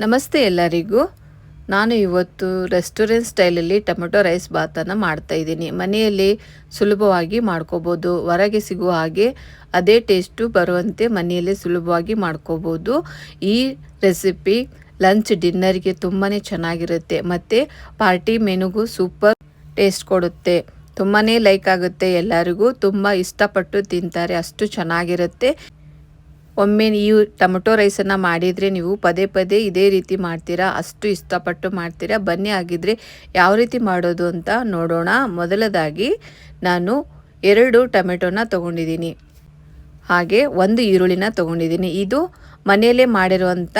ನಮಸ್ತೆ ಎಲ್ಲರಿಗೂ. ನಾನು ಇವತ್ತು ರೆಸ್ಟೋರೆಂಟ್ ಸ್ಟೈಲಲ್ಲಿ ಟೊಮೆಟೊ ರೈಸ್ ಬಾತನ್ನು ಮಾಡ್ತಾ ಇದ್ದೀನಿ. ಮನೆಯಲ್ಲಿ ಸುಲಭವಾಗಿ ಮಾಡ್ಕೋಬೋದು. ಹೊರಗೆ ಸಿಗುವ ಹಾಗೆ ಅದೇ ಟೇಸ್ಟು ಬರುವಂತೆ ಮನೆಯಲ್ಲೇ ಸುಲಭವಾಗಿ ಮಾಡ್ಕೋಬೋದು. ಈ ರೆಸಿಪಿ ಲಂಚ್, ಡಿನ್ನರ್ಗೆ ತುಂಬಾ ಚೆನ್ನಾಗಿರುತ್ತೆ. ಮತ್ತು ಪಾರ್ಟಿ ಮೆನುಗೂ ಸೂಪರ್ ಟೇಸ್ಟ್ ಕೊಡುತ್ತೆ. ತುಂಬಾ ಲೈಕ್ ಆಗುತ್ತೆ. ಎಲ್ಲರಿಗೂ ತುಂಬ ಇಷ್ಟಪಟ್ಟು ತಿಂತಾರೆ. ಅಷ್ಟು ಚೆನ್ನಾಗಿರುತ್ತೆ. ಒಮ್ಮೆ ನೀವು ಟೊಮೆಟೊ ರೈಸನ್ನು ಮಾಡಿದರೆ ನೀವು ಪದೇ ಪದೇ ಇದೇ ರೀತಿ ಮಾಡ್ತೀರಾ, ಅಷ್ಟು ಇಷ್ಟಪಟ್ಟು ಮಾಡ್ತೀರಾ, ಬನ್ನಿ ಆಗಿದ್ರೆ ಯಾವ ರೀತಿ ಮಾಡೋದು ಅಂತ ನೋಡೋಣ. ಮೊದಲದಾಗಿ ನಾನು ಎರಡು ಟೊಮೆಟೊನ ತೊಗೊಂಡಿದ್ದೀನಿ. ಹಾಗೆ ಒಂದು ಈರುಳ್ಳಿನ ತೊಗೊಂಡಿದ್ದೀನಿ. ಇದು ಮನೆಯಲ್ಲೇ ಮಾಡಿರುವಂಥ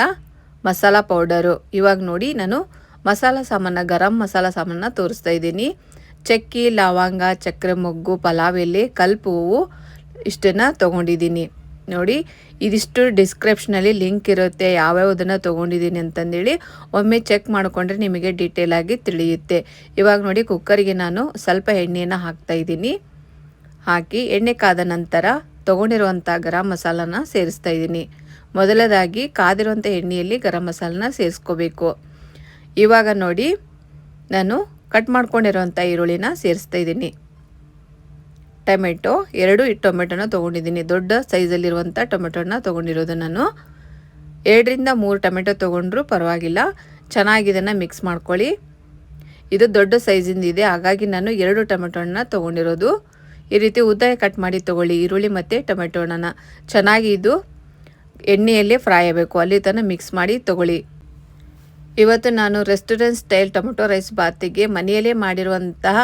ಮಸಾಲ ಪೌಡರು. ಇವಾಗ ನೋಡಿ ನಾನು ಮಸಾಲ ಸಾಮಾನ, ಗರಂ ಮಸಾಲ ಸಾಮಾನ ತೋರಿಸ್ತಾ ಇದ್ದೀನಿ. ಚಕ್ಕಿ, ಲವಂಗ ಚಕ್ರೆ ಮೊಗ್ಗು ಪಲಾವ್, ಎಲೆ ಕಲ್ಪು ಹೂವು ಇಷ್ಟನ್ನು ತೊಗೊಂಡಿದ್ದೀನಿ. ನೋಡಿ, ಇದಿಷ್ಟು ಡಿಸ್ಕ್ರಿಪ್ಷನಲ್ಲಿ ಲಿಂಕ್ ಇರುತ್ತೆ, ಯಾವ್ಯಾವುದನ್ನು ತೊಗೊಂಡಿದ್ದೀನಿ ಅಂತಂದೇಳಿ ಒಮ್ಮೆ ಚೆಕ್ ಮಾಡಿಕೊಂಡ್ರೆ ನಿಮಗೆ ಡೀಟೇಲ್ ಆಗಿ ತಿಳಿಯುತ್ತೆ. ಇವಾಗ ನೋಡಿ ಕುಕ್ಕರಿಗೆ ನಾನು ಸ್ವಲ್ಪ ಎಣ್ಣೆಯನ್ನು ಹಾಕ್ತಾ ಇದ್ದೀನಿ. ಹಾಕಿ ಎಣ್ಣೆ ಕಾದ ನಂತರ ತೊಗೊಂಡಿರುವಂಥ ಗರಂ ಮಸಾಲನ ಸೇರಿಸ್ತಾ ಇದ್ದೀನಿ. ಮೊದಲದಾಗಿ ಕಾದಿರುವಂಥ ಎಣ್ಣೆಯಲ್ಲಿ ಗರಂ ಮಸಾಲನ ಸೇರಿಸ್ಕೋಬೇಕು. ಇವಾಗ ನೋಡಿ, ನಾನು ಕಟ್ ಮಾಡ್ಕೊಂಡಿರುವಂಥ ಈರುಳ್ಳಿನ ಸೇರಿಸ್ತಾ ಇದ್ದೀನಿ. ಟೊಮೆಟೊ, ಎರಡು ಟೊಮೆಟೊನ ತೊಗೊಂಡಿದ್ದೀನಿ. ದೊಡ್ಡ ಸೈಜಲ್ಲಿರುವಂಥ ಟೊಮೆಟೊನ ತೊಗೊಂಡಿರೋದು ನಾನು. ಎರಡರಿಂದ ಮೂರು ಟೊಮೆಟೊ ತೊಗೊಂಡ್ರೂ ಪರವಾಗಿಲ್ಲ. ಚೆನ್ನಾಗಿ ಇದನ್ನು ಮಿಕ್ಸ್ ಮಾಡ್ಕೊಳ್ಳಿ. ಇದು ದೊಡ್ಡ ಸೈಜಿಂದ ಇದೆ. ಹಾಗಾಗಿ ನಾನು ಎರಡು ಟೊಮೆಟೊನ ತೊಗೊಂಡಿರೋದು. ಈ ರೀತಿ ಉದ್ದ ಕಟ್ ಮಾಡಿ ತೊಗೊಳ್ಳಿ. ಈರುಳ್ಳಿ ಮತ್ತು ಟೊಮೆಟೊನ ಚೆನ್ನಾಗಿ ಇದು ಎಣ್ಣೆಯಲ್ಲಿ ಫ್ರೈ ಆಗಬೇಕು. ಅಲ್ಲಿ ತನಕ ಮಿಕ್ಸ್ ಮಾಡಿ ತೊಗೊಳ್ಳಿ. ಇವತ್ತು ನಾನು ರೆಸ್ಟೋರೆಂಟ್ ಸ್ಟೈಲ್ ಟೊಮೆಟೊ ರೈಸ್ ಬಾತಿಗೆ ಮನೆಯಲ್ಲೇ ಮಾಡಿರುವಂತಹ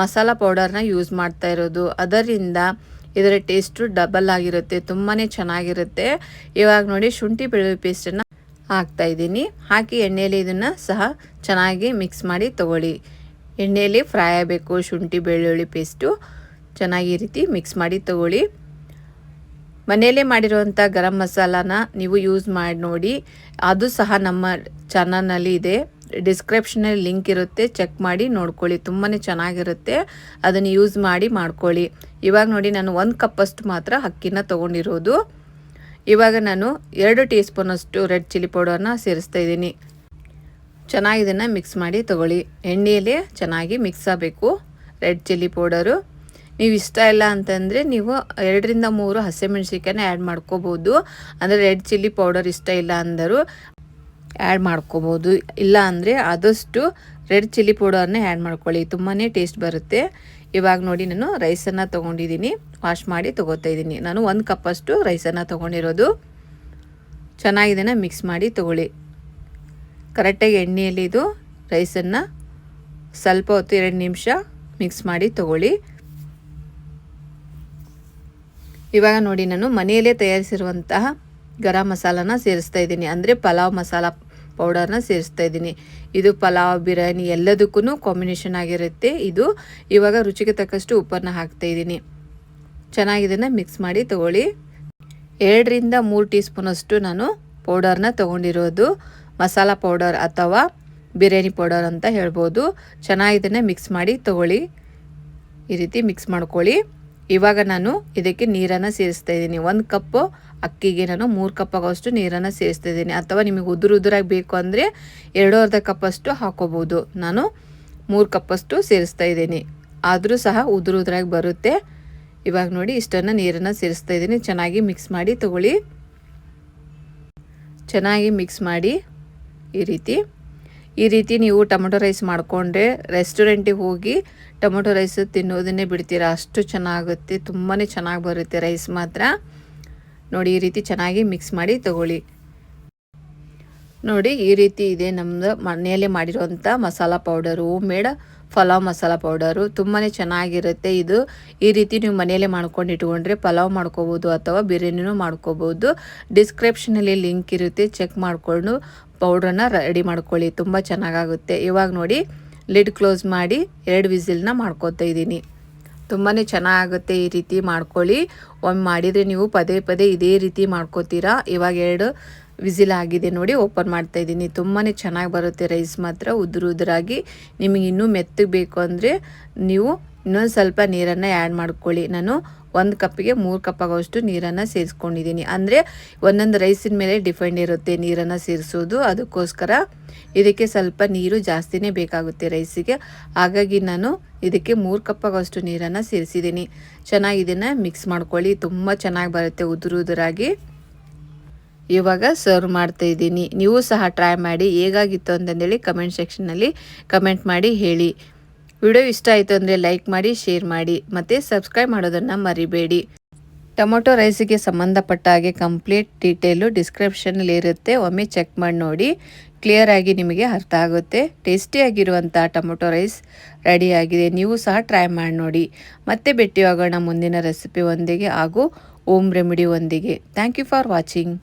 ಮಸಾಲ ಪೌಡರ್ನ ಯೂಸ್ ಮಾಡ್ತಾ ಇರೋದು. ಅದರಿಂದ ಇದರ ಟೇಸ್ಟು ಡಬಲ್ ಆಗಿರುತ್ತೆ ತುಂಬಾ ಚೆನ್ನಾಗಿರುತ್ತೆ. ಇವಾಗ ನೋಡಿ ಶುಂಠಿ ಬೆಳ್ಳುಳ್ಳಿ ಪೇಸ್ಟನ್ನು ಹಾಕ್ತಾ ಇದ್ದೀನಿ. ಹಾಕಿ ಎಣ್ಣೆಯಲ್ಲಿ ಇದನ್ನು ಸಹ ಚೆನ್ನಾಗಿ ಮಿಕ್ಸ್ ಮಾಡಿ ತಗೊಳ್ಳಿ. ಎಣ್ಣೆಯಲ್ಲಿ ಫ್ರೈ ಆಗಬೇಕು ಶುಂಠಿ ಬೆಳ್ಳುಳ್ಳಿ ಪೇಸ್ಟು ಚೆನ್ನಾಗಿ ರೀತಿ ಮಿಕ್ಸ್ ಮಾಡಿ ತಗೊಳ್ಳಿ. ಮನೆಯಲ್ಲೇ ಮಾಡಿರುವಂಥ ಗರಂ ಮಸಾಲಾನ ನೀವು ಯೂಸ್ ಮಾಡಿ ನೋಡಿ. ಅದು ಸಹ ನಮ್ಮ ಚಾನಲ್ನಲ್ಲಿ ಇದೆ. ಡಿಸ್ಕ್ರಿಪ್ಷನಲ್ಲಿ ಲಿಂಕ್ ಇರುತ್ತೆ ಚೆಕ್ ಮಾಡಿ ನೋಡ್ಕೊಳ್ಳಿ ತುಂಬಾ ಚೆನ್ನಾಗಿರುತ್ತೆ. ಅದನ್ನು ಯೂಸ್ ಮಾಡಿ ಮಾಡ್ಕೊಳ್ಳಿ. ಇವಾಗ ನೋಡಿ, ನಾನು ಒಂದು ಕಪ್ಪಷ್ಟು ಮಾತ್ರ ಅಕ್ಕಿನ ತೊಗೊಂಡಿರೋದು. ಇವಾಗ ನಾನು ಎರಡು ಟೀ ಸ್ಪೂನಷ್ಟು ರೆಡ್ ಚಿಲ್ಲಿ ಪೌಡರ್ನ ಸೇರಿಸ್ತಾ ಇದ್ದೀನಿ. ಚೆನ್ನಾಗಿ ಇದನ್ನು ಮಿಕ್ಸ್ ಮಾಡಿ ತೊಗೊಳ್ಳಿ. ಎಣ್ಣೆಯಲ್ಲಿ ಚೆನ್ನಾಗಿ ಮಿಕ್ಸ್ ಆಗಬೇಕು ರೆಡ್ ಚಿಲ್ಲಿ ಪೌಡರು ನೀವು ಇಷ್ಟ ಇಲ್ಲ ಅಂತಂದರೆ ನೀವು ಎರಡರಿಂದ ಮೂರು ಹಸಿಮೆಣ್ಸಿಕಾಯನ್ನ ಆ್ಯಡ್ ಮಾಡ್ಕೋಬೋದು. ಅಂದರೆ ರೆಡ್ ಚಿಲ್ಲಿ ಪೌಡರ್ ಇಷ್ಟ ಇಲ್ಲ ಅಂದರು. ಆ್ಯಡ್ ಮಾಡ್ಕೋಬೋದು. ಇಲ್ಲ ಅಂದರೆ ಆದಷ್ಟು ರೆಡ್ ಚಿಲ್ಲಿ ಪೌಡರ್ನೇ ಆ್ಯಡ್ ಮಾಡ್ಕೊಳ್ಳಿ. ತುಂಬಾ ಟೇಸ್ಟ್ ಬರುತ್ತೆ. ಇವಾಗ ನೋಡಿ ನಾನು ರೈಸನ್ನು ತೊಗೊಂಡಿದ್ದೀನಿ ವಾಶ್ ಮಾಡಿ ತೊಗೋತಾ ಇದ್ದೀನಿ ನಾನು ಒಂದು ಕಪ್ಪಷ್ಟು ರೈಸನ್ನು ತೊಗೊಂಡಿರೋದು. ಚೆನ್ನಾಗಿದೆನ ಮಿಕ್ಸ್ ಮಾಡಿ ತೊಗೊಳ್ಳಿ. ಕರೆಕ್ಟಾಗಿ ಎಣ್ಣೆಯಲ್ಲಿ ಇದು ರೈಸನ್ನು ಸ್ವಲ್ಪ ಹೊತ್ತು ಎರಡು ನಿಮಿಷ ಮಿಕ್ಸ್ ಮಾಡಿ ತೊಗೊಳ್ಳಿ. ಇವಾಗ ನೋಡಿ ನಾನು ಮನೆಯಲ್ಲೇ ತಯಾರಿಸಿರುವಂತಹ ಗರಂ ಮಸಾಲನ ಸೇರಿಸ್ತಾ ಇದ್ದೀನಿ. ಅಂದರೆ ಪಲಾವ್ ಮಸಾಲ ಪೌಡರ್ನ ಸೇರಿಸ್ತಾ ಇದ್ದೀನಿ. ಇದು ಪಲಾವ್, ಬಿರಿಯಾನಿ ಎಲ್ಲದಕ್ಕೂ ಕಾಂಬಿನೇಷನ್ ಆಗಿರುತ್ತೆ. ಇದು ಇವಾಗ ರುಚಿಗೆ ತಕ್ಕಷ್ಟು ಉಪ್ಪನ್ನು ಹಾಕ್ತಾ ಇದ್ದೀನಿ. ಚೆನ್ನಾಗಿದನ್ನು ಮಿಕ್ಸ್ ಮಾಡಿ ತಗೊಳ್ಳಿ. ಎರಡರಿಂದ ಮೂರು ಟೀ ಸ್ಪೂನಷ್ಟು ನಾನು ಪೌಡರ್ನ ತೊಗೊಂಡಿರೋದು. ಮಸಾಲ ಪೌಡರ್ ಅಥವಾ ಬಿರಿಯಾನಿ ಪೌಡರ್ ಅಂತ ಹೇಳ್ಬೋದು. ಚೆನ್ನಾಗಿದನ್ನು ಮಿಕ್ಸ್ ಮಾಡಿ ತಗೊಳ್ಳಿ. ಈ ರೀತಿ ಮಿಕ್ಸ್ ಮಾಡ್ಕೊಳ್ಳಿ. ಇವಾಗ ನಾನು ಇದಕ್ಕೆ ನೀರನ್ನು ಸೇರಿಸ್ತಾ ಇದ್ದೀನಿ. ಒಂದು ಕಪ್ಪು ಅಕ್ಕಿಗೆ ನಾನು ಮೂರು ಕಪ್ ಆಗೋಷ್ಟು ನೀರನ್ನು ಸೇರಿಸ್ತಾ ಇದ್ದೀನಿ. ಅಥವಾ ನಿಮಗೆ ಉದುರು ಉದುರಾಗಿ ಬೇಕು ಅಂದರೆ ಎರಡು ಅರ್ಧ ಕಪ್ಪಷ್ಟು ಹಾಕೋಬೋದು. ನಾನು ಮೂರು ಕಪ್ಪಷ್ಟು ಸೇರಿಸ್ತಾ ಇದ್ದೀನಿ. ಆದರೂ ಸಹ ಉದುರು ಉದುರಾಗಿ ಬರುತ್ತೆ. ಇವಾಗ ನೋಡಿ ಇಷ್ಟನ್ನು ನೀರನ್ನು ಸೇರಿಸ್ತಾ ಇದ್ದೀನಿ. ಚೆನ್ನಾಗಿ ಮಿಕ್ಸ್ ಮಾಡಿ ತಗೊಳ್ಳಿ. ಚೆನ್ನಾಗಿ ಮಿಕ್ಸ್ ಮಾಡಿ ಈ ರೀತಿ. ಈ ರೀತಿ ನೀವು ಟೊಮೆಟೊ ರೈಸ್ ಮಾಡಿಕೊಂಡ್ರೆ ರೆಸ್ಟೋರೆಂಟಿಗೆ ಹೋಗಿ ಟೊಮೆಟೊ ರೈಸ್ ತಿನ್ನೋದನ್ನೇ ಬಿಡ್ತೀರಾ? ಅಷ್ಟು ಚೆನ್ನಾಗುತ್ತೆ. ತುಂಬಾ ಚೆನ್ನಾಗಿ ಬರುತ್ತೆ ರೈಸ್ ಮಾತ್ರ. ನೋಡಿ, ಈ ರೀತಿ ಚೆನ್ನಾಗಿ ಮಿಕ್ಸ್ ಮಾಡಿ ತಗೊಳ್ಳಿ. ನೋಡಿ, ಈ ರೀತಿ ಇದೆ ನಮ್ಮದು ಮನೆಯಲ್ಲೇ ಮಾಡಿರುವಂಥ masala powder home made pulao masala powder ತುಂಬಾ ಚೆನ್ನಾಗಿರುತ್ತೆ ಇದು. ಈ ರೀತಿ ನೀವು ಮನೆಯಲ್ಲೇ ಮಾಡ್ಕೊಂಡು ಇಟ್ಕೊಂಡ್ರೆ ಪಲಾವ್ ಮಾಡ್ಕೋಬೋದು ಅಥವಾ ಬಿರಿಯಾನಿನೂ ಮಾಡ್ಕೋಬೋದು. ಡಿಸ್ಕ್ರಿಪ್ಷನಲ್ಲಿ ಲಿಂಕ್ ಇರುತ್ತೆ. ಚೆಕ್ ಮಾಡಿಕೊಂಡು ಪೌಡ್ರನ್ನ ರೆಡಿ ಮಾಡ್ಕೊಳ್ಳಿ, ತುಂಬ ಚೆನ್ನಾಗಾಗುತ್ತೆ. ಇವಾಗ ನೋಡಿ ಲಿಡ್ ಕ್ಲೋಸ್ ಮಾಡಿ ಎರಡು ವಿಸಿಲ್ನ ಮಾಡ್ಕೋತಾ ಇದ್ದೀನಿ. ತುಂಬಾ ಚೆನ್ನಾಗುತ್ತೆ ಈ ರೀತಿ ಮಾಡ್ಕೊಳ್ಳಿ. ಒಮ್ಮೆ ಮಾಡಿದರೆ ನೀವು ಪದೇ ಪದೇ ಇದೇ ರೀತಿ ಮಾಡ್ಕೋತೀರಾ. ಇವಾಗ ಎರಡು ವಿಸಿಲ್ ಆಗಿದೆ ನೋಡಿ ಓಪನ್ ಮಾಡ್ತಾ ಇದ್ದೀನಿ. ತುಂಬಾ ಚೆನ್ನಾಗಿ ಬರುತ್ತೆ ರೈಸ್ ಮಾತ್ರ, ಉದುರು ಉದುರಾಗಿ. ನಿಮಗೆ ಇನ್ನೂ ಮೆತ್ತಗೆ ಬೇಕು ಅಂದರೆ ನೀವು ಇನ್ನೊಂದು ಸ್ವಲ್ಪ ನೀರನ್ನು ಆ್ಯಡ್ ಮಾಡ್ಕೊಳ್ಳಿ. ನಾನು ಒಂದು ಕಪ್ಪಿಗೆ ಮೂರು ಕಪ್ ಆಗೋಷ್ಟು ನೀರನ್ನು ಸೇರಿಸ್ಕೊಂಡಿದ್ದೀನಿ. ಅಂದರೆ ಒಂದೊಂದು ರೈಸಿನ ಮೇಲೆ ಡಿಪೆಂಡ್ ಇರುತ್ತೆ ನೀರನ್ನು ಸೇರಿಸೋದು. ಅದಕ್ಕೋಸ್ಕರ ಇದಕ್ಕೆ ಸ್ವಲ್ಪ ನೀರು ಜಾಸ್ತಿನೇ ಬೇಕಾಗುತ್ತೆ ರೈಸಿಗೆ ಹಾಗಾಗಿ ನಾನು ಇದಕ್ಕೆ ಮೂರು ಕಪ್ ಆಗೋಷ್ಟು ನೀರನ್ನು ಸೇರಿಸಿದ್ದೀನಿ. ಚೆನ್ನಾಗಿ ಇದನ್ನು ಮಿಕ್ಸ್ ಮಾಡ್ಕೊಳ್ಳಿ. ತುಂಬ ಚೆನ್ನಾಗಿ ಬರುತ್ತೆ ಉದುರು ಉದುರಾಗಿ ಇವಾಗ ಸರ್ವ್ ಮಾಡ್ತಾ ಇದ್ದೀನಿ. ನೀವು ಸಹ ಟ್ರೈ ಮಾಡಿ. ಹೇಗಾಗಿತ್ತು ಅಂತಂದೇಳಿ ಕಮೆಂಟ್ ಸೆಕ್ಷನ್ನಲ್ಲಿ ಕಮೆಂಟ್ ಮಾಡಿ ಹೇಳಿ. ವಿಡಿಯೋ ಇಷ್ಟ ಆಯಿತು ಅಂದರೆ ಲೈಕ್ ಮಾಡಿ, ಶೇರ್ ಮಾಡಿ ಮತ್ತು ಸಬ್ಸ್ಕ್ರೈಬ್ ಮಾಡೋದನ್ನು ಮರಿಬೇಡಿ. ಟೊಮೊಟೊ ರೈಸಿಗೆ ಸಂಬಂಧಪಟ್ಟ ಹಾಗೆ ಕಂಪ್ಲೀಟ್ ಡೀಟೇಲು ಡಿಸ್ಕ್ರಿಪ್ಷನಲ್ಲಿ ಇರುತ್ತೆ. ಒಮ್ಮೆ ಚೆಕ್ ಮಾಡಿ ನೋಡಿ. ಕ್ಲಿಯರ್ ಆಗಿ ನಿಮಗೆ ಅರ್ಥ ಆಗುತ್ತೆ. ಟೇಸ್ಟಿಯಾಗಿರುವಂಥ ಟೊಮೊಟೊ ರೈಸ್ ರೆಡಿಯಾಗಿದೆ ನೀವು ಸಹ ಟ್ರೈ ಮಾಡಿ ನೋಡಿ. ಮತ್ತೆ ಭೇಟಿಯಾಗೋಣ ಮುಂದಿನ ರೆಸಿಪಿ ಒಂದಿಗೆ ಹಾಗೂ ಓಮ್ ರೆಮಿಡಿ ಒಂದಿಗೆ. Thank you for watching.